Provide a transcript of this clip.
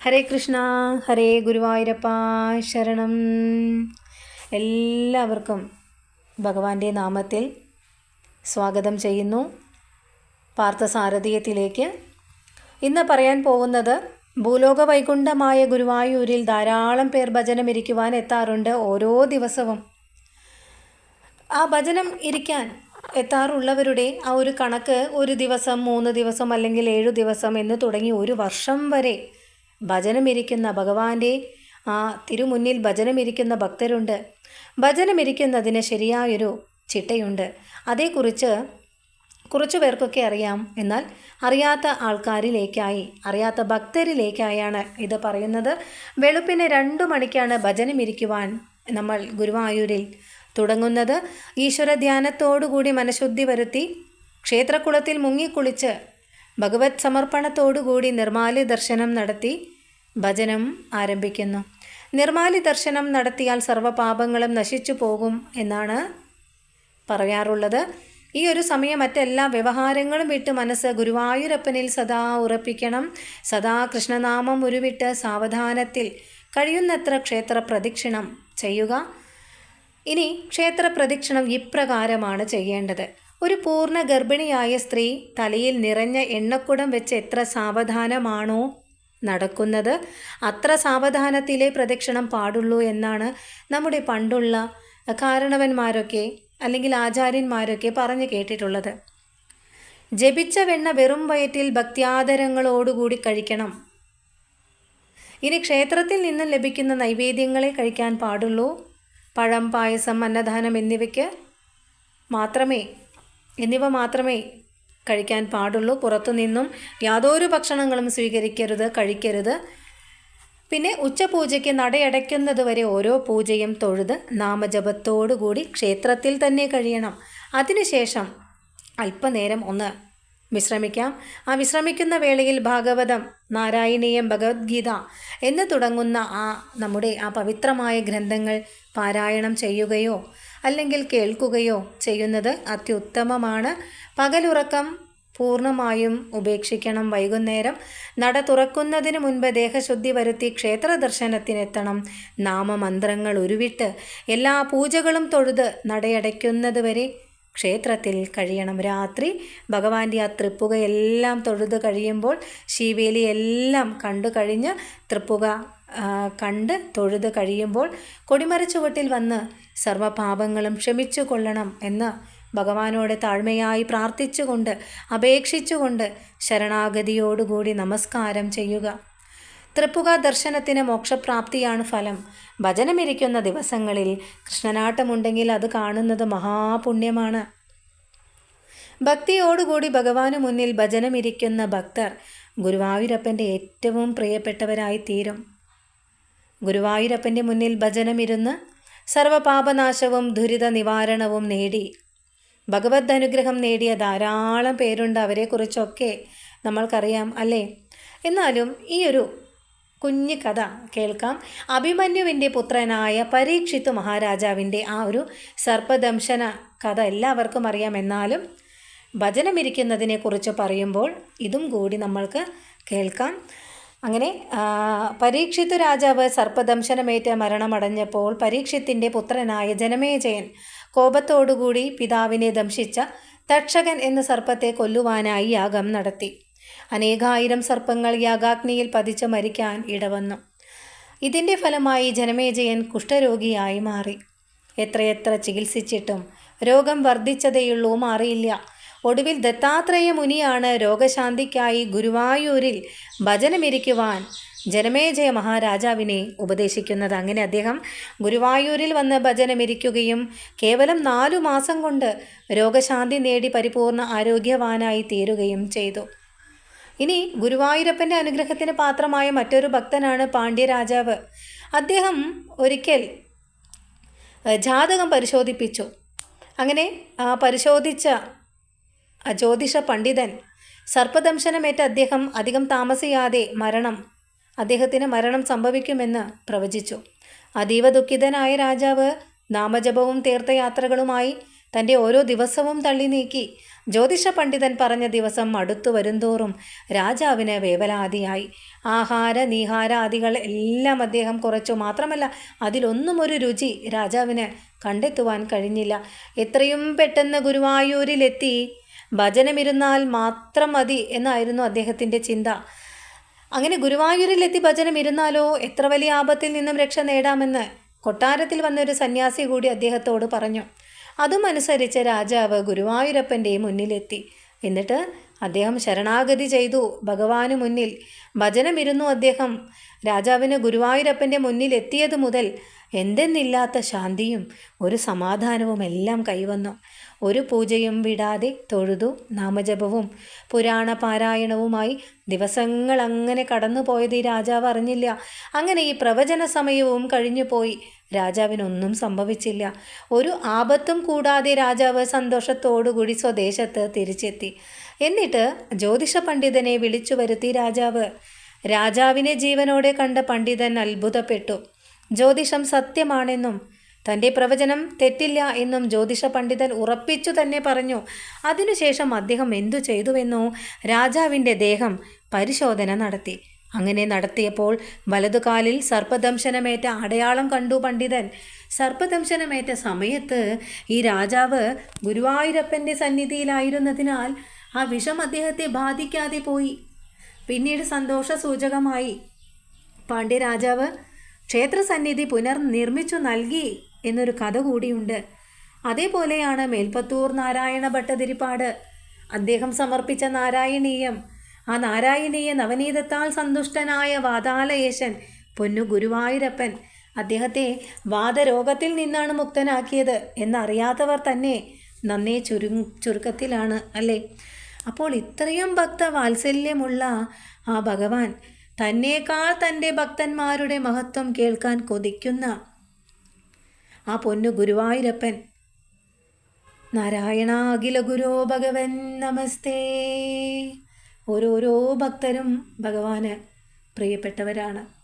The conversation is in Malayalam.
ഹരേ കൃഷ്ണ ഹരേ ഗുരുവായൂരപ്പ ശരണം. എല്ലാവർക്കും ഭഗവാന്റെ നാമത്തിൽ സ്വാഗതം ചെയ്യുന്നു. പാർത്ഥസാരഥീയത്തിലേക്ക് ഇന്ന് പറയാൻ പോകുന്നത് ഭൂലോക വൈകുണ്ഠമായ ഗുരുവായൂരിൽ ധാരാളം പേർ ഭജനം ഇരിക്കുവാൻ എത്താറുണ്ട് ഓരോ ദിവസവും. ആ ഭജനം ഇരിക്കാൻ എത്താറുള്ളവരുടെ ആ ഒരു കണക്ക് ഒരു ദിവസം മൂന്ന് ദിവസം അല്ലെങ്കിൽ ഏഴു ദിവസം എന്ന് തുടങ്ങി ഒരു വർഷം വരെ ഭജനമിരിക്കുന്ന ഭഗവാന്റെ ആ തിരുമുന്നിൽ ഭജനമിരിക്കുന്ന ഭക്തരുണ്ട്. ഭജനമിരിക്കുന്നതിന് ശരിയായൊരു ചിട്ടയുണ്ട്. അതേക്കുറിച്ച് കുറച്ചു പേർക്കൊക്കെ അറിയാം. എന്നാൽ അറിയാത്ത ആൾക്കാരിലേക്കായി അറിയാത്ത ഭക്തരിലേക്കായാണ് ഇത് പറയുന്നത്. വെളുപ്പിന് രണ്ടു മണിക്കാണ് ഭജനമിരിക്കുവാൻ നമ്മൾ ഗുരുവായൂരിൽ തുടങ്ങുന്നത്. ഈശ്വര ധ്യാനത്തോടുകൂടി മനഃശുദ്ധി വരുത്തി ക്ഷേത്രക്കുളത്തിൽ മുങ്ങിക്കുളിച്ച് ഭഗവത് സമർപ്പണത്തോടുകൂടി നിർമാല്യ ദർശനം നടത്തി ഭജനം ആരംഭിക്കുന്നു. നിർമാലി ദർശനം നടത്തിയാൽ സർവപാപങ്ങളും നശിച്ചു പോകും എന്നാണ് പറയാറുള്ളത്. ഈ ഒരു സമയം മറ്റെല്ലാ വ്യവഹാരങ്ങളും വിട്ട് മനസ്സ് ഗുരുവായൂരപ്പനിൽ സദാ ഉറപ്പിക്കണം. സദാ കൃഷ്ണനാമം ഉരുവിട്ട് സാവധാനത്തിൽ കഴിയുന്നത്ര ക്ഷേത്ര പ്രദക്ഷിണം ചെയ്യുക. ഇനി ക്ഷേത്ര പ്രദക്ഷിണം ഇപ്രകാരമാണ് ചെയ്യേണ്ടത്. ഒരു പൂർണ ഗർഭിണിയായ സ്ത്രീ തലയിൽ നിറഞ്ഞ എണ്ണക്കുടം വെച്ച് എത്ര സാവധാനമാണോ നടക്കുന്നത്. അത്ര സാവധാനത്തിലെ പ്രദക്ഷിണം പാടുള്ളൂ എന്നാണ് നമ്മുടെ പണ്ടുള്ള കാരണവന്മാരൊക്കെ അല്ലെങ്കിൽ ആചാര്യന്മാരൊക്കെ പറഞ്ഞു കേട്ടിട്ടുള്ളത്. ജപിച്ച വെണ്ണ വെറും വയറ്റിൽ ഭക്ത്യാദരങ്ങളോടുകൂടി കഴിക്കണം. ഇനി ക്ഷേത്രത്തിൽ നിന്നും ലഭിക്കുന്ന നൈവേദ്യങ്ങളെ കഴിക്കാൻ പാടുള്ളൂ. പഴം പായസം അന്നദാനം എന്നിവയ്ക്ക് മാത്രമേ എന്നിവ മാത്രമേ കഴിക്കാൻ പാടുള്ളൂ. പുറത്തു നിന്നും യാതൊരു ഭക്ഷണങ്ങളും സ്വീകരിക്കരുത് കഴിക്കരുത്. പിന്നെ ഉച്ചപൂജയ്ക്ക് നടയടയ്ക്കുന്നത് വരെ ഓരോ പൂജയും തൊഴുത് നാമജപത്തോടുകൂടി ക്ഷേത്രത്തിൽ തന്നെ കഴിയണം. അതിനുശേഷം അല്പനേരം ഒന്ന് വിശ്രമിക്കാം. ആ വിശ്രമിക്കുന്ന വേളയിൽ ഭാഗവതം നാരായണീയം ഭഗവത്ഗീത എന്ന് തുടങ്ങുന്ന ആ നമ്മുടെ ആ പവിത്രമായ ഗ്രന്ഥങ്ങൾ പാരായണം ചെയ്യുകയോ അല്ലെങ്കിൽ കേൾക്കുകയോ ചെയ്യുന്നത് അത്യുത്തമമാണ്. പകലുറക്കം പൂർണമായും ഉപേക്ഷിക്കണം. വൈകുന്നേരം നട തുറക്കുന്നതിന് മുൻപ് ദേഹശുദ്ധി വരുത്തി ക്ഷേത്ര ദർശനത്തിനെത്തണം. നാമമന്ത്രങ്ങൾ ഉരുവിട്ട് എല്ലാ പൂജകളും തൊഴുത് നടയടയ്ക്കുന്നത് വരെ ക്ഷേത്രത്തിൽ കഴിയണം. രാത്രി ഭഗവാന്റെ ആ തൃപ്പുകയെല്ലാം തൊഴുത് കഴിയുമ്പോൾ ശീവേലി എല്ലാം കണ്ടു കഴിഞ്ഞ് തൃപ്പുക കണ്ട് തൊഴുത് കഴിയുമ്പോൾ കൊടിമരച്ചുവട്ടിൽ വന്ന് സർവപാപങ്ങളും ക്ഷമിച്ചു കൊള്ളണം എന്ന് ഭഗവാനോട് താഴ്മയായി പ്രാർത്ഥിച്ചുകൊണ്ട് അപേക്ഷിച്ചുകൊണ്ട് ശരണാഗതിയോടുകൂടി നമസ്കാരം ചെയ്യുക. തൃപ്പുക ദർശനത്തിന് മോക്ഷപ്രാപ്തിയാണ് ഫലം. ഭജനമിരിക്കുന്ന ദിവസങ്ങളിൽ കൃഷ്ണനാട്ടമുണ്ടെങ്കിൽ അത് കാണുന്നത് മഹാപുണ്യമാണ്. ഭക്തിയോടുകൂടി ഭഗവാനു മുന്നിൽ ഭജനമിരിക്കുന്ന ഭക്തർ ഗുരുവായൂരപ്പന്റെ ഏറ്റവും പ്രിയപ്പെട്ടവരായി തീരും ഗുരുവായൂരപ്പന്റെ മുന്നിൽ ഭജനമിരുന്ന് സർവപാപനാശവും ദുരിത നിവാരണവും നേടി. ഭഗവത് അനുഗ്രഹം നേടിയ ധാരാളം പേരുണ്ട് അവരെക്കുറിച്ചൊക്കെ നമ്മൾക്കറിയാം അല്ലേ? എന്നാലും ഈ ഒരു കുഞ്ഞു കഥ കേൾക്കാം. അഭിമന്യുവിന്റെ പുത്രനായ പരീക്ഷിത്ത് മഹാരാജാവിന്റെ ആ ഒരു സർപ്പദംശന കഥ എല്ലാവർക്കും അറിയാം. എന്നാലും ഭജനമിരിക്കുന്നതിനെക്കുറിച്ച് പറയുമ്പോൾ ഇതും കൂടി നമ്മൾക്ക് കേൾക്കാം. അങ്ങനെ പരീക്ഷിത്ത് രാജാവ് സർപ്പദംശനമേറ്റ് മരണമടഞ്ഞപ്പോൾ പരീക്ഷിത്തിന്റെ പുത്രനായ ജനമേജയൻ കോപത്തോടുകൂടി പിതാവിനെ ദംശിച്ച തക്ഷകൻ എന്ന സർപ്പത്തെ കൊല്ലുവാനായി യാഗം നടത്തി. അനേകായിരം സർപ്പങ്ങൾ യാഗാഗ്നിയിൽ പതിച്ച് മരിക്കാൻ ഇടവന്നു. ഇതിന്റെ ഫലമായി ജനമേജയൻ കുഷ്ഠരോഗിയായി മാറി. എത്രയെത്ര ചികിത്സിച്ചിട്ടും രോഗം വർദ്ധിച്ചതേയുള്ളൂ മാറിയില്ല. ഒടുവിൽ ദത്താത്രേയ മുനിയാണ് രോഗശാന്തിക്കായി ഗുരുവായൂരിൽ ഭജനമിരിക്കുവാൻ ജനമേജയ മഹാരാജാവിനെ ഉപദേശിക്കുന്നത്. അങ്ങനെ അദ്ദേഹം ഗുരുവായൂരിൽ വന്ന് ഭജനമിരിക്കുകയും കേവലം നാലു മാസം കൊണ്ട് രോഗശാന്തി നേടി പരിപൂർണ ആരോഗ്യവാനായി തീരുകയും ചെയ്തു. ഇനി ഗുരുവായൂരപ്പന്റെ അനുഗ്രഹത്തിന് പാത്രമായ മറ്റൊരു ഭക്തനാണ് പാണ്ഡ്യരാജാവ്. അദ്ദേഹം ഒരിക്കൽ ജാതകം പരിശോധിപ്പിച്ചു. അങ്ങനെ പരിശോധിച്ച ജ്യോതിഷ പണ്ഡിതൻ സർപ്പദംശനമേറ്റ അദ്ദേഹം അധികം താമസിയാതെ മരണം അദ്ദേഹത്തിന് മരണം സംഭവിക്കുമെന്ന് പ്രവചിച്ചു. അതീവ ദുഃഖിതനായ രാജാവ് നാമജപവും തീർത്ഥയാത്രകളുമായി തന്റെ ഓരോ ദിവസവും തള്ളി നീക്കി ജ്യോതിഷ പണ്ഡിതൻ പറഞ്ഞ ദിവസം അടുത്തു വരുംതോറും രാജാവിന് വേവലാതിയായി. ആഹാര നീഹാരാദികൾ എല്ലാം അദ്ദേഹം കുറച്ചു. മാത്രമല്ല അതിലൊന്നും ഒരു രുചി രാജാവിന് കണ്ടെത്തുവാൻ കഴിഞ്ഞില്ല. എത്രയും പെട്ടെന്ന് ഗുരുവായൂരിലെത്തി. ഭജനമിരുന്നാൽ മാത്രം മതി എന്നായിരുന്നു അദ്ദേഹത്തിന്റെ ചിന്ത. അങ്ങനെ ഗുരുവായൂരിലെത്തി ഭജനമിരുന്നാലോ? എത്ര വലിയ ആപത്തിൽ നിന്നും രക്ഷ നേടാമെന്ന് കൊട്ടാരത്തിൽ വന്നൊരു സന്യാസി കൂടി അദ്ദേഹത്തോട് പറഞ്ഞു. അതും അനുസരിച്ച് രാജാവ് ഗുരുവായൂരപ്പന്റെ മുന്നിലെത്തി. എന്നിട്ട് അദ്ദേഹം ശരണാഗതി ചെയ്തു. ഭഗവാന് മുന്നിൽ ഭജനമിരുന്നു അദ്ദേഹം. രാജാവിന് ഗുരുവായൂരപ്പന്റെ മുന്നിൽ എത്തിയത് മുതൽ എന്തെന്നില്ലാത്ത ശാന്തിയും ഒരു സമാധാനവും എല്ലാം കൈവന്നു. ഒരു പൂജയും വിടാതെ തൊഴുതു നാമജപവും. പുരാണ പാരായണവുമായി ദിവസങ്ങൾ അങ്ങനെ കടന്നുപോയത് ഈ രാജാവ് അറിഞ്ഞില്ല. അങ്ങനെ ഈ പ്രവചന സമയവും കഴിഞ്ഞുപോയി രാജാവിനൊന്നും സംഭവിച്ചില്ല. ഒരു ആപത്തും കൂടാതെ രാജാവ് സന്തോഷത്തോടുകൂടി സ്വദേശത്ത് തിരിച്ചെത്തി. എന്നിട്ട് ജ്യോതിഷ പണ്ഡിതനെ വിളിച്ചു വരുത്തി രാജാവ്. രാജാവിനെ ജീവനോടെ കണ്ട പണ്ഡിതൻ അത്ഭുതപ്പെട്ടു. ജ്യോതിഷം സത്യമാണെന്നും തന്റെ പ്രവചനം തെറ്റില്ല എന്നും ജ്യോതിഷ പണ്ഡിതൻ ഉറപ്പിച്ചു തന്നെ പറഞ്ഞു. അതിനുശേഷം അദ്ദേഹം എന്തു ചെയ്തുവെന്നോ രാജാവിന്റെ ദേഹം പരിശോധന നടത്തി. അങ്ങനെ നടത്തിയപ്പോൾ വലതുകാലിൽ സർപ്പദംശനമേറ്റ അടയാളം കണ്ടു പണ്ഡിതൻ. സർപ്പദംശനമേറ്റ സമയത്ത് ഈ രാജാവ് ഗുരുവായൂരപ്പന്റെ സന്നിധിയിലായിരുന്നതിനാൽ ആ വിഷം അദ്ദേഹത്തെ ബാധിക്കാതെ പോയി. പിന്നീട് സന്തോഷ സൂചകമായി പാണ്ഡ്യരാജാവ് ക്ഷേത്രസന്നിധി പുനർനിർമ്മിച്ചു നൽകി. എന്നൊരു കഥ കൂടിയുണ്ട്. അതേപോലെയാണ് മേൽപ്പത്തൂർ നാരായണ ഭട്ടതിരിപ്പാട്. അദ്ദേഹം സമർപ്പിച്ച നാരായണീയം. ആ നാരായണീയ നവനീതത്താൽ സന്തുഷ്ടനായ വാതാലയേശൻ പൊന്നു ഗുരുവായൂരപ്പൻ അദ്ദേഹത്തെ വാദരോഗത്തിൽ നിന്നാണ് മുക്തനാക്കിയത് എന്നറിയാത്തവർ തന്നെ നന്നേ ചുരു ചുരുക്കത്തിലാണ് അല്ലേ? അപ്പോൾ ഇത്രയും ഭക്ത വാത്സല്യമുള്ള ആ ഭഗവാൻ തന്നേക്കാൾ തന്റെ ഭക്തന്മാരുടെ മഹത്വം കേൾക്കാൻ കൊതിക്കുന്ന ആ പൊന്നു ഗുരുവായൂരപ്പൻ. നാരായണ അഖില ഗുരോ ഭഗവൻ നമസ്തേ. ഓരോരോ ഭക്തരും ഭഗവാന് പ്രിയപ്പെട്ടവരാണ്.